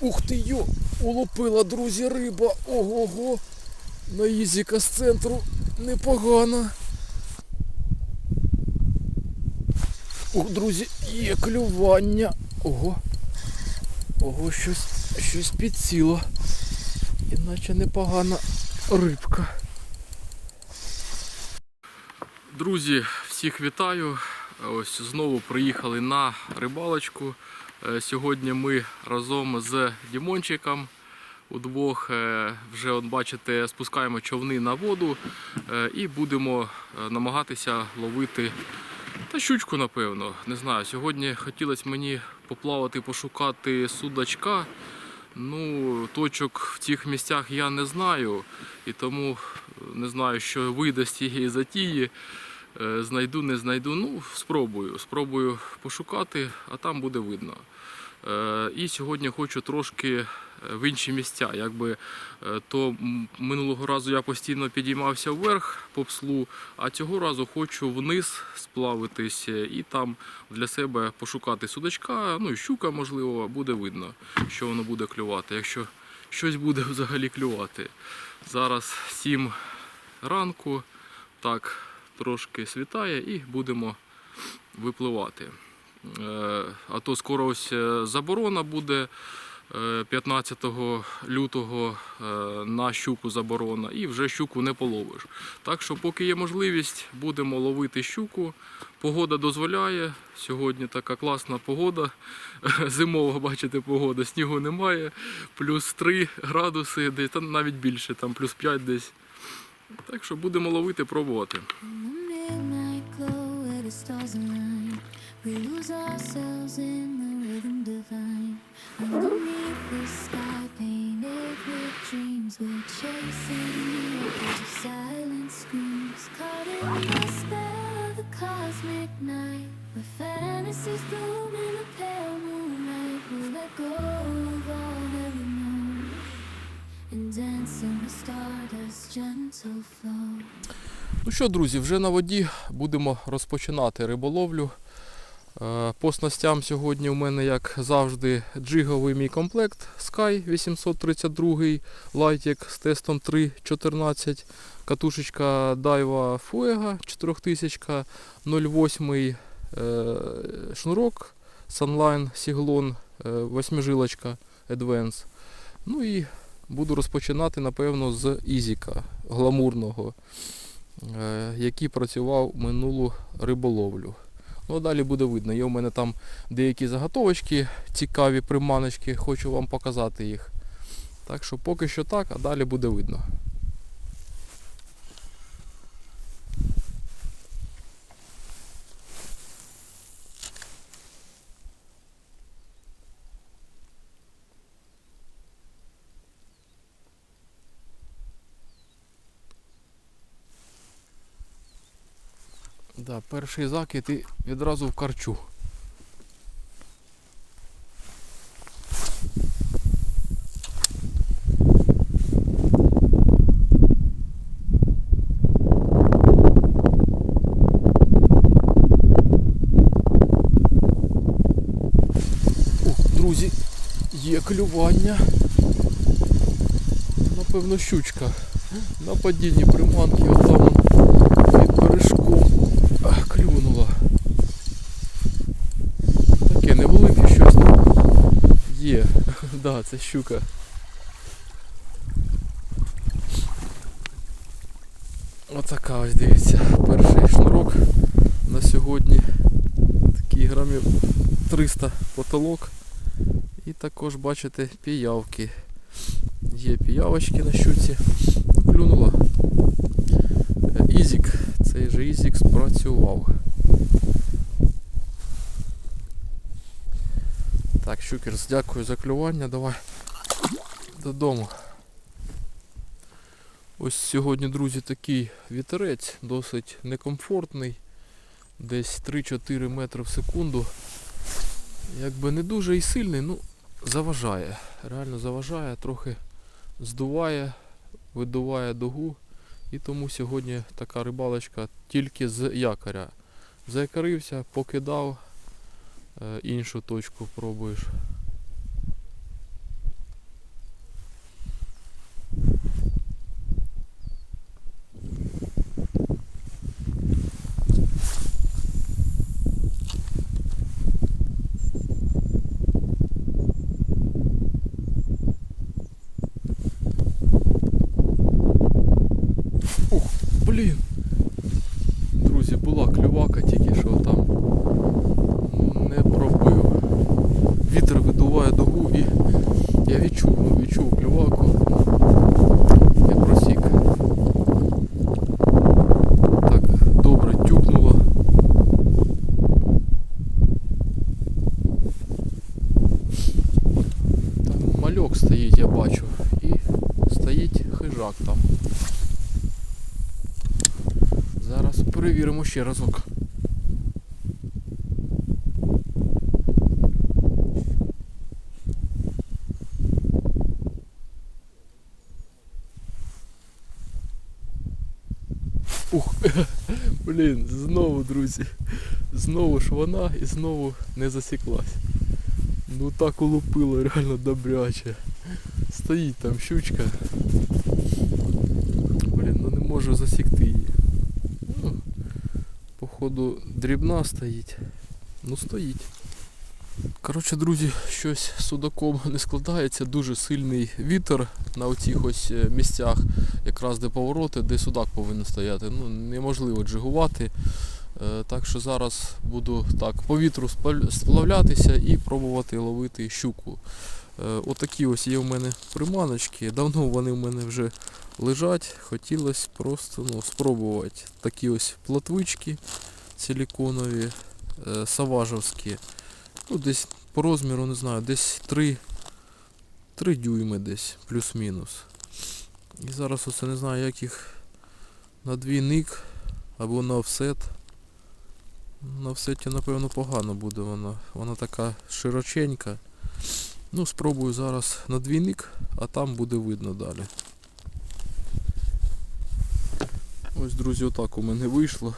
Ух ти йо! Улупила, друзі, риба. Ого-го. На Ізіка з центру непогано. Ух, друзі, є клювання. Ого. Ого, щось, щось підсіло. Іначе непогана рибка. Друзі, всіх вітаю. Ось знову приїхали на рибалочку. Е, Сьогодні ми разом з Дімончиком удвох е, вже от бачите, спускаємо човни на воду е, і будемо намагатися ловити та щучку, напевно. Не знаю. Сьогодні хотілося мені поплавати, пошукати судачка. Ну, точок в цих місцях я не знаю, і тому не знаю, що вийде з цієї затії. Е, Знайду, не знайду. Ну, спробую. Спробую пошукати, а там буде видно. Е, І сьогодні хочу трошки е, в інші місця. Якби то минулого разу я постійно підіймався вверх по пслу, а цього разу хочу вниз сплавитись і там для себе пошукати судачка, ну і щука, можливо, буде видно, що воно буде клювати. Якщо щось буде взагалі клювати. Зараз 7 ранку, так трошки світає і будемо випливати. Е, А то скоро ось е, заборона буде е, 15 лютого е, на щуку заборона, і вже щуку не половиш. Так що, поки є можливість, будемо ловити щуку. Погода дозволяє. Сьогодні така класна погода. Зимова, бачите, погода, снігу немає. Плюс 3 градуси, навіть більше, плюс 5 десь. Так що будемо ловити, пробувати. We're fantasies bloom in the pale moonlight. We'll let go Ну що, друзі, вже на воді будемо розпочинати риболовлю. Е, По снастям сьогодні у мене, як завжди, джиговий мій комплект Sky 832 лайтік з тестом 3.14, катушечка Daiwa Fuego 4000, 08 е, шнурок Sunline Siglon 8 жилочка Advance. Ну і буду розпочинати, напевно, з Ізіка гламурного е, який працював минулу риболовлю. Ну, а далі буде видно. Є у мене там деякі заготовочки, цікаві приманочки, хочу вам показати їх. Так що поки що так, а далі буде видно. Да, перший закид і відразу в карчу. Друзі, є клювання. Напевно, щучка. На падінні приманки під бережком Ах, клюнула. Таке невелике щось. Є. Це щука. Отака ось дивіться. Перший шнурок на сьогодні. Такий грамів 300 потолок. І також бачите піявки. Є піявочки на щуці. Клюнула. Е, Ізік. Цей же Ізік спрацював. Так, Щукерс, дякую за клювання. Давай додому. Ось сьогодні, друзі, такий вітерець, досить некомфортний. Десь 3-4 метри в секунду. Якби не дуже і сильний, ну заважає. Реально заважає, трохи здуває, видуває дугу. І тому сьогодні така рибалочка тільки з якоря. Заякорився, покидав, іншу точку пробуєш. Я відчув, відчув клюваку. Я просік. Так, добре, тюкнуло. Там мальок стоїть, я бачу. І стоїть там. Зараз перевіримо ще разок. Ух, блін, знову, друзі. Знову ж вона і знову не засіклась. Ну так улупило реально добряче. Стоїть там щучка. Можу засікти її. Ну, походу дрібна стоїть. Ну стоїть. Коротше, друзі, щось судаком не складається. Дуже сильний вітер на оцих ось е, місцях, якраз де повороти, де судак повинен стояти. Ну, неможливо джигувати. Е, Так що зараз буду так по вітру сплавлятися і пробувати ловити щуку. Е, Отакі ось є в мене приманочки. Давно вони в мене вже лежать. Хотілося просто ну, спробувати. Такі ось платвички силіконові, е, саважовські. Ну, десь по розміру, не знаю, десь 3, 3 дюйми десь, плюс-мінус. І зараз оце не знаю, як їх на двійник або на офсет. На офсеті, напевно, погано буде вона. Вона така широченька. Ну, спробую зараз на двійник, а там буде видно далі. Ось, друзі, отак у мене вийшло.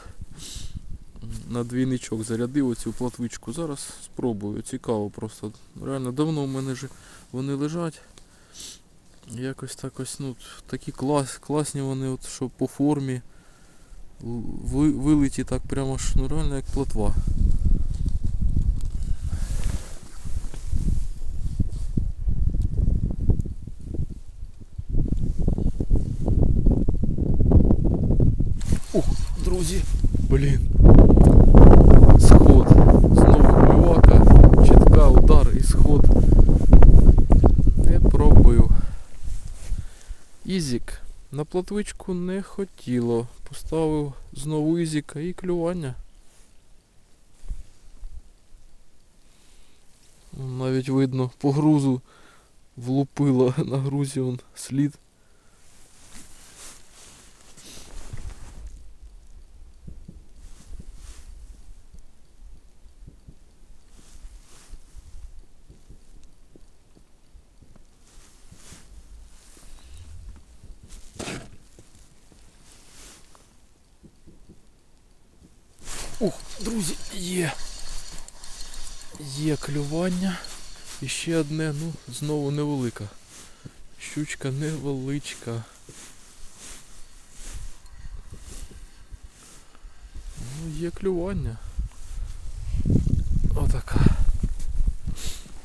На двійничок зарядив оцю платвичку. Зараз спробую. Цікаво просто. Реально давно у мене ж вони лежать. Якось так ось, ну, такі клас, класні вони, от, що по формі. Л- Ви, вилиті так прямо ж, ну реально як плотва. Ух, друзі, блін. Сход. Знову клювака, чітка, удар і. Не пробив. Ізік. На платвичку не хотіло. Поставив знову ізіка і клювання. Навіть видно по грузу влупило на грузі он слід. Ух, друзі, є. Є клювання. І ще одне, ну, знову невелика. Щучка невеличка. Ну, є клювання. Отака.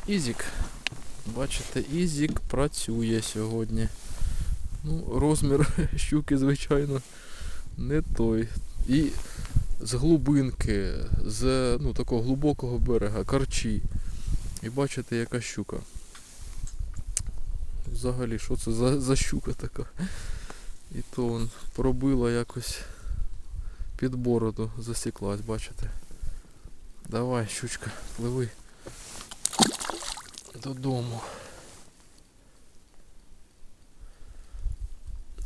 Ізік. Бачите, Ізік працює сьогодні. Ну, розмір щуки, звичайно, не той. І з глибинки, з ну, такого глибокого берега, карчі. І бачите, яка щука. Взагалі, що це за, за щука така? І то он пробила якось під бороду, засіклась, бачите. Давай, щучка, пливи додому.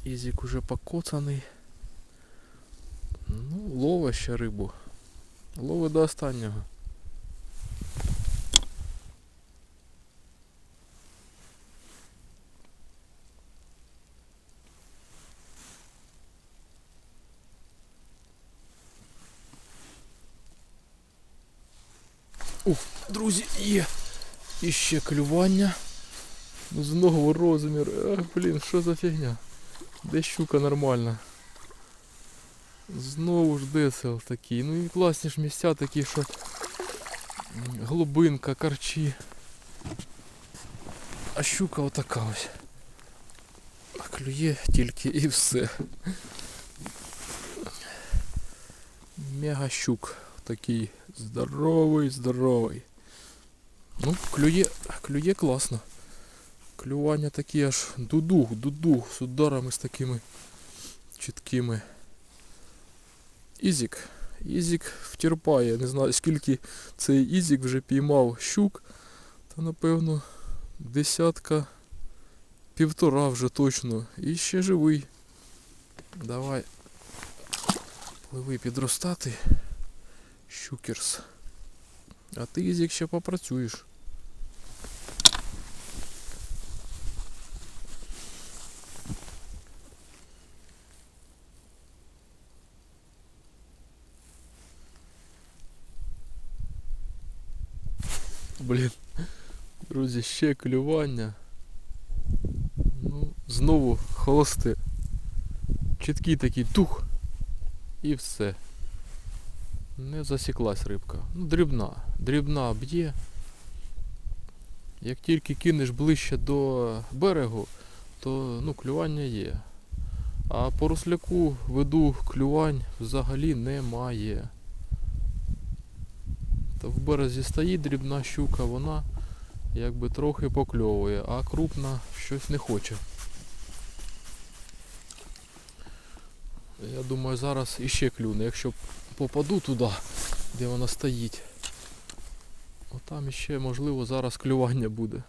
Ізік уже покоцаний. Ловить ще рибу. Ловить до останнього. Ух, друзі, є. І ще клювання. Ну, Знову розмір. Ах, блін, що за фігня? Де щука нормальна? Знову ж десел такий. Ну і класні ж місця такі, що м, глибинка, карчі. А щука отака ось. А клює тільки і все. Мега щук. Такий здоровий, здоровий. Ну, клює, клює класно. Клювання такі аж дудух, дудух з ударами з такими чіткими. Ізік. Ізік втерпає. Не знаю скільки цей Ізік вже піймав щук. Та напевно десятка півтора вже точно. І ще живий. Давай. Пливи підростати. Щукерс. А ти Ізік ще попрацюєш. Блін. Ще клювання. Ну, знову холосте. Чіткий такий тух. І все. Не засіклась рибка. Ну, дрібна. Дрібна б'є. Як тільки кинеш ближче до берегу, то ну, клювання є. А по русляку веду клювань взагалі немає. Та в березі стоїть дрібна щука, вона якби трохи покльовує, а крупна щось не хоче. Я думаю, зараз іще клюне, якщо попаду туди, де вона стоїть. Отам іще можливо зараз клювання буде.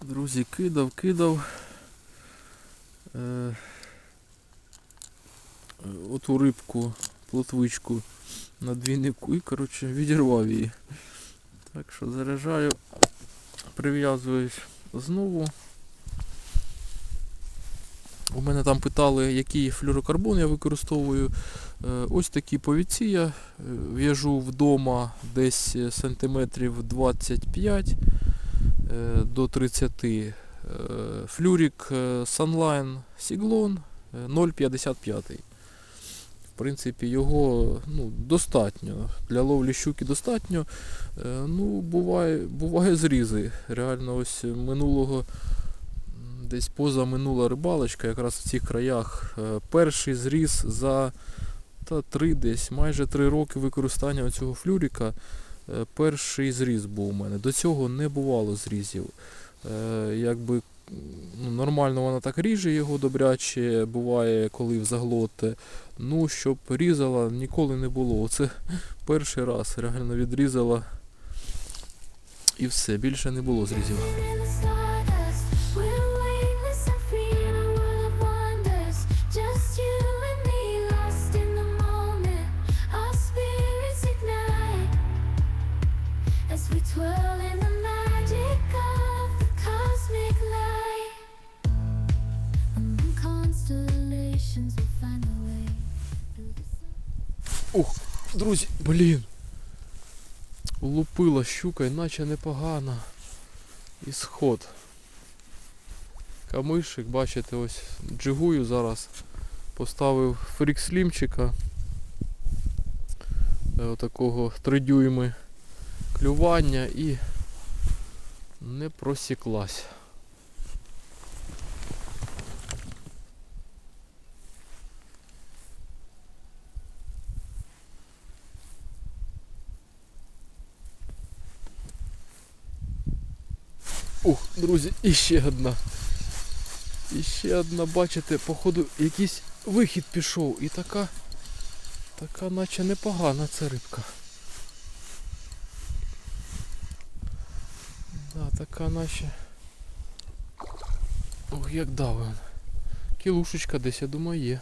Друзі, кидав, кидав. Е, оту рибку, плотвичку на двійнику і, коротше, відірвав її. Так що заряджаю, прив'язуюсь знову. У мене там питали, який флюрокарбон я використовую. Е, Ось такі повідці я е, в'яжу вдома десь сантиметрів 25 е, до 30. Е, Флюрік Sunline Siglon е, 0,55. В принципі, його ну, достатньо. Для ловлі щуки достатньо. Е, Ну, буває, буває зрізи. Реально, ось минулого, десь поза минула рибалочка, якраз в цих краях. е, Перший зріз за та три десь, майже три роки використання цього флюріка. е, Перший зріз був у мене. До цього не бувало зрізів. Якби нормально вона так ріже його добряче, буває, коли в заглоте. Ну, щоб різала, ніколи не було. Оце перший раз реально відрізала і все, більше не було зрізів. Друзі, блін. Лупила щука, іначе непогана. І сход. Камишик, бачите, ось джигую зараз. Поставив фрікслімчика. Е, Отакого 3 дюйми клювання і не просіклась. Ух, друзі, іще одна. Іще одна, бачите, походу якийсь вихід пішов. І така, така наче непогана ця рибка. Да, така наче. Ох, як дави. Кілушечка десь, я думаю, є.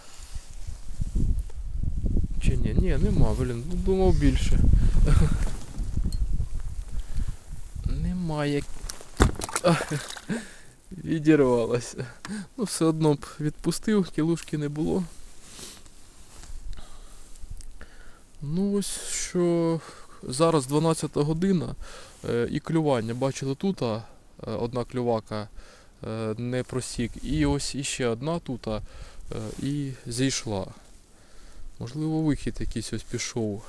Чи ні? Ні, нема, блін, думав більше. Немає Відірвалася. Ну, все одно б відпустив, кілушки не було. Ну ось що зараз 12 година е, і клювання. Бачили тут е, одна клювака е, не просік. І ось іще одна тут і зійшла. Можливо, вихід якийсь ось пішов.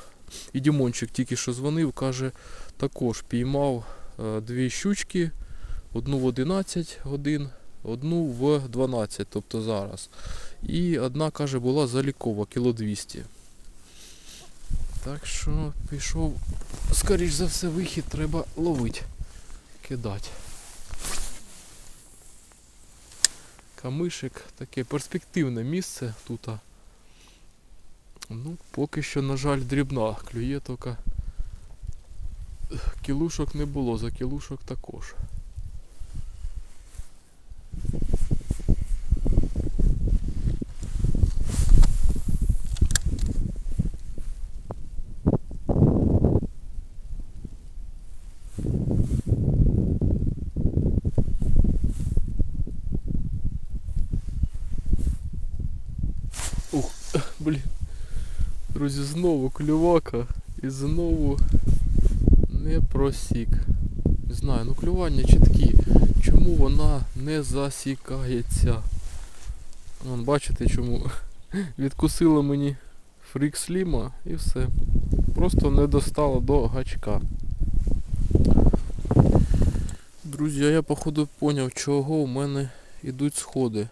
І Дімончик тільки що дзвонив, каже, також піймав дві щучки. Одну в 11 годин, одну в 12, тобто зараз. І одна, каже, була залікова, кіло 200. Так що пішов, скоріш за все, вихід треба ловити, кидати. Камишик, таке перспективне місце тут. Ну, поки що, на жаль, дрібна. Клює тільки. Кілушок не було, за кілушок також. Ух, блін. Друзі, знову клювака і знову не просік. Не знаю, ну клювання чіткі. Чому вона не засікається? Вон, бачите, чому відкусила мені фрік сліма і все. Просто не достала до гачка. Друзі, я походу поняв, чого у мене йдуть сходи.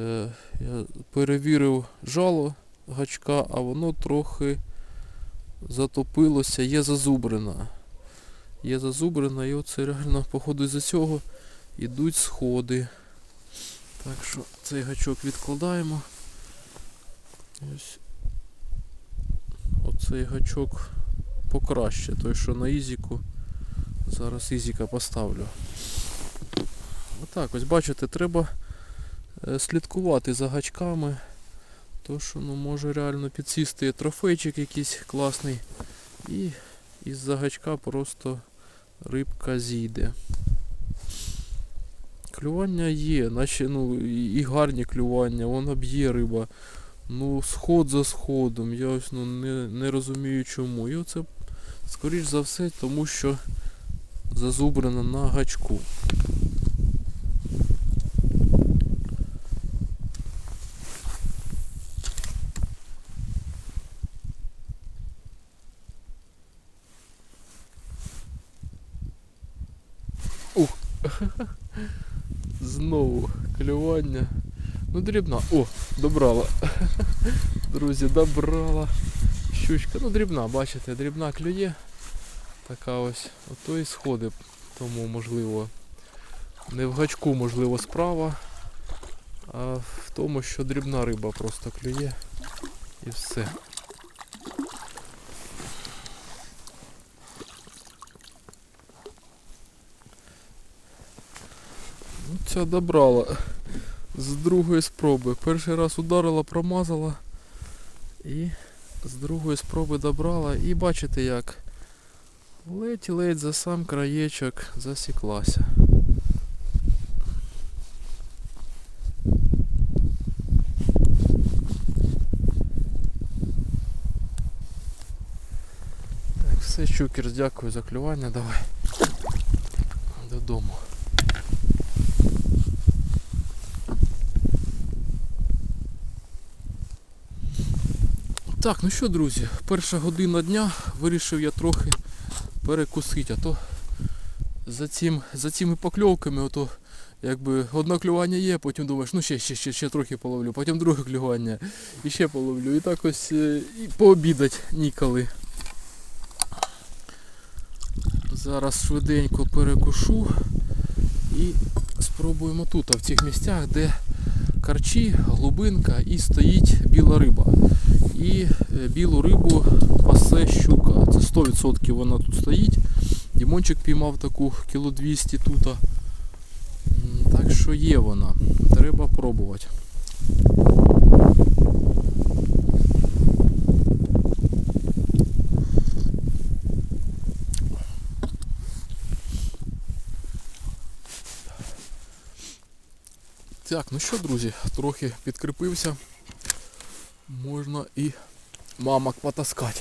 Е, я перевірив жало гачка, а воно трохи затопилося, є зазубрина. Є зазубрина і оце реально, походу, із-за цього йдуть сходи. Так що цей гачок відкладаємо. Ось. Оцей гачок покраще, той що на ізіку. Зараз ізіка поставлю. Отак, ось бачите, треба е, слідкувати за гачками. То що ну може реально підсісти трофейчик якийсь класний. І із-за гачка просто рибка зійде. Клювання є, наче ну і гарні клювання, воно б'є риба. Ну, сход за сходом. Я ось ну, не, не розумію чому. І оце, скоріш за все, тому що зазубрено на гачку. Ух. Знову клювання. Ну дрібна. О, добрала. Друзі, добрала. Щучка. Ну дрібна, бачите, дрібна клює. Така ось. Ото і сходи. Тому можливо. Не в гачку, можливо, справа. А в тому, що дрібна риба просто клює. І все. Ця добрала з другої спроби. Перший раз ударила, промазала і з другої спроби добрала. І бачите як ледь-ледь за сам краєчок засіклася. Так, все, щукер, дякую за клювання. Давай. Додому. Так, ну що, друзі, перша година дня вирішив я трохи перекусити, а то за, цим, за цими покльовками, ото якби одне клювання є, потім думаєш, ну ще, ще, ще, ще трохи половлю, потім друге клювання, і ще половлю. І так ось е, і пообідать ніколи. Зараз швиденько перекушу і спробуємо тут, а в цих місцях, де карчі, глибинка і стоїть біла риба. І е, білу рибу пасе щука. Це 100% вона тут стоїть. Дімончик піймав таку кіло 200 тут. Так що є вона. Треба пробувати. Так, ну що, друзі, трохи підкріпився. Можна і мамок потаскати.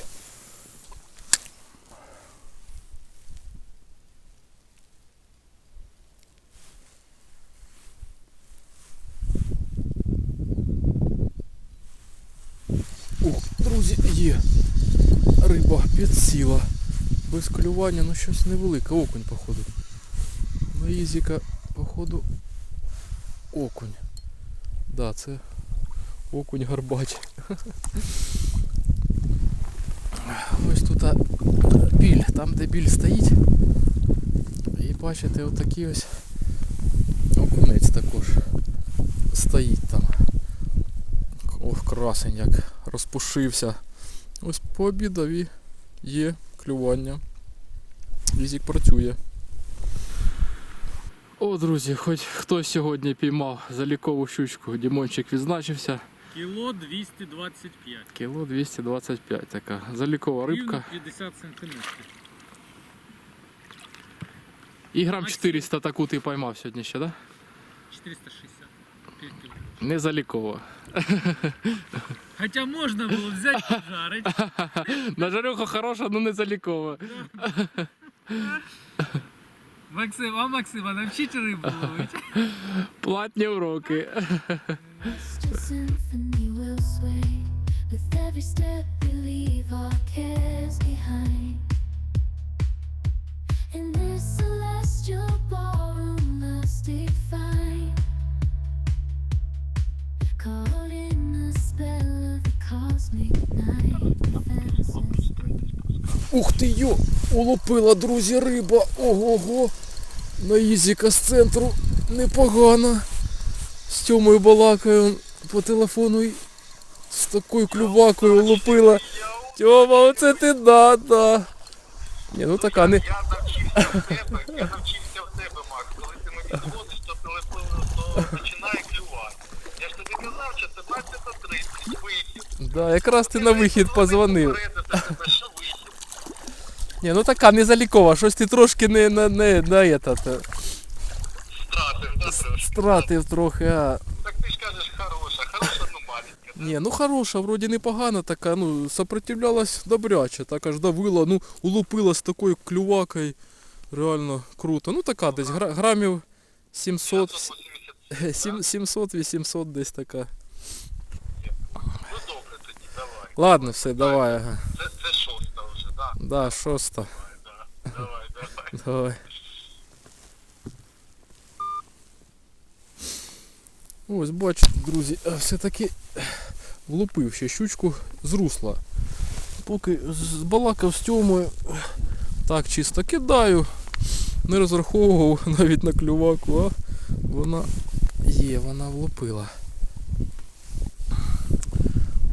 Ух, друзі, є. Риба підсіла. Без клювання, ну щось невелике, окунь, походу. Ну, Ізіка, походу, окунь. Да, це окунь гарбач. Ось тут біль, там де біль стоїть. І бачите, отакий ось окунець також стоїть там. Ох, красень як розпушився. Ось пообідав і є клювання. Візік працює. О, друзі, хоч хтось сьогодні піймав залікову щучку. Дімончик відзначився. Кіло 225. Кіло 225 така. Залікова рибка. 50 сантиметрів. І грам 400 таку ти поймав сьогодні ще, да? 460. Не залікова. Хоча можна було взяти пожарити. Нажарюха хороша, але не залікова. Максим, а Максима навчіть рибу ловити. Платні уроки. Ух ти йо! Улупила, друзі, риба. Ого-го. На Ізіка з центру непогано. З Тьомою балакаю по телефону і з такою клювакою улупила. Тьома, оце ти да, да. Ні, ну така не. Я навчився в тебе, я навчився в тебе, Макс. Коли ти мені дзвониш, то телефон то починає клювати. Я ж тобі казав, що це 20.30, вихід. Да, якраз ти на вихід позвонив. Ні, ну така не залікова, щось ти трошки не на не, на этот, е, Стратив, да, трошки. стратив трохи, а. Так ти ж кажеш, хороша, хороша, ну маленька. да? Ні, ну хороша, вроді непогана така, ну, сопротивлялась добряче, так аж давила, ну, улупила з такою клювакою. Реально круто. Ну така десь гра- грамів 700, 700-800 десь така. Ну добре тоді, давай. Ладно, все, давай. Це, шоста вже, да? Да, шоста. Да. Давай, давай. Ось, бачите, друзі, все-таки влупив ще щучку з русла. Поки збалакав з тьомою, так чисто кидаю. Не розраховував навіть на клюваку, а вона є, вона влупила.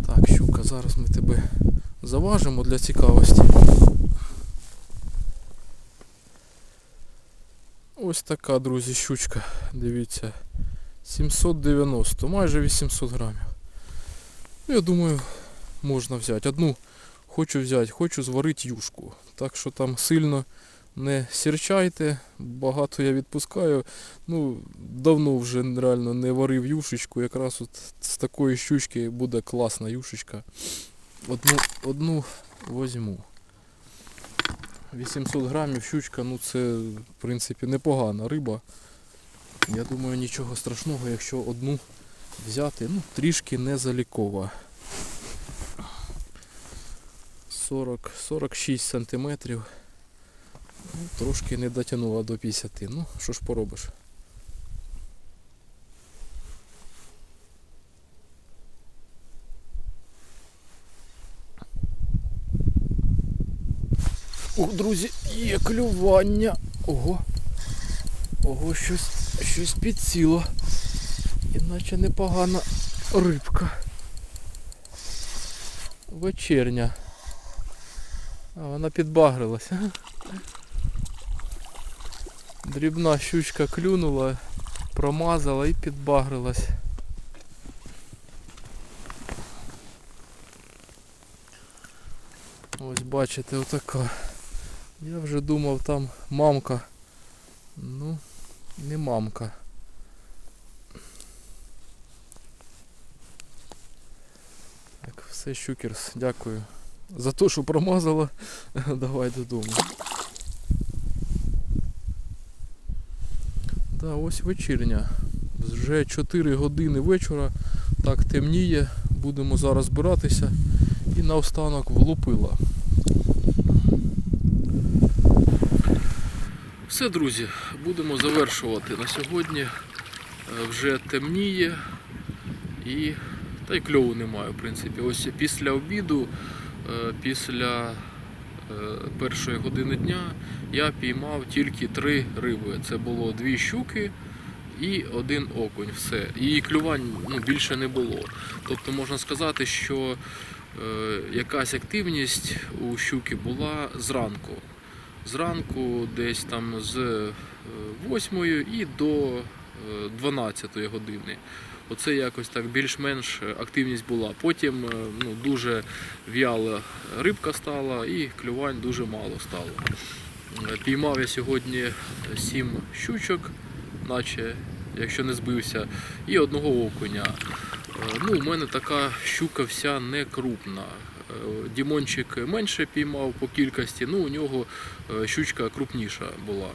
Так, щука, зараз ми тебе заважимо для цікавості. Ось така, друзі, щучка. Дивіться. 790, майже 800 грамів. Ну, Я думаю, можна взяти. Одну хочу взяти, хочу зварити юшку. Так що там сильно не сірчайте, багато я відпускаю. Ну, давно вже реально не варив юшечку. Якраз от з такої щучки буде класна юшечка. Одну, одну возьму. 800 грамів щучка, ну це в принципі непогана риба. Я думаю, нічого страшного, якщо одну взяти, ну, трішки не залікова. 40, 46 сантиметрів. Ну, трошки не дотягнула до 50. Ну, що ж поробиш. Ох, друзі, є клювання. Ого. Ого, щось, щось підсіло. Іначе непогана рибка. Вечірня. А вона підбагрилася. Дрібна щучка клюнула, промазала і підбагрилась. Ось бачите, отака. Я вже думав там мамка. Ну, не мамка. Так, все, щукерс, дякую. За те, що промазала. Давай додому. Да, ось вечірня. Вже 4 години вечора. Так темніє. Будемо зараз збиратися. І наостанок влупила. Все, друзі, будемо завершувати на сьогодні. Е, Вже темніє і та й кльову немає, в принципі. Ось після обіду е, після е, першої години дня я піймав тільки три риби. Це було дві щуки і один окунь. Все. І клювань ну, більше не було. Тобто можна сказати, що якась активність у щуки була зранку. Зранку десь там з 8 і до 12 години. Оце якось так більш-менш активність була. Потім е, ну, дуже в'яла рибка стала і клювань дуже мало стало. Е, Піймав я сьогодні 7 щучок, наче якщо не збився, і одного окуня. Е, Ну, у мене така щука вся не крупна. Е, Дімончик менше піймав по кількості, ну у нього е, щучка крупніша була.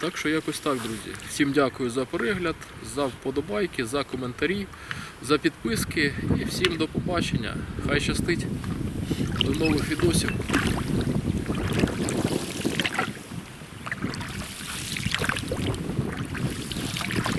Так що якось так, друзі. Всім дякую за перегляд, за вподобайки, за коментарі, за підписки і всім до побачення. Хай щастить. До нових відосів.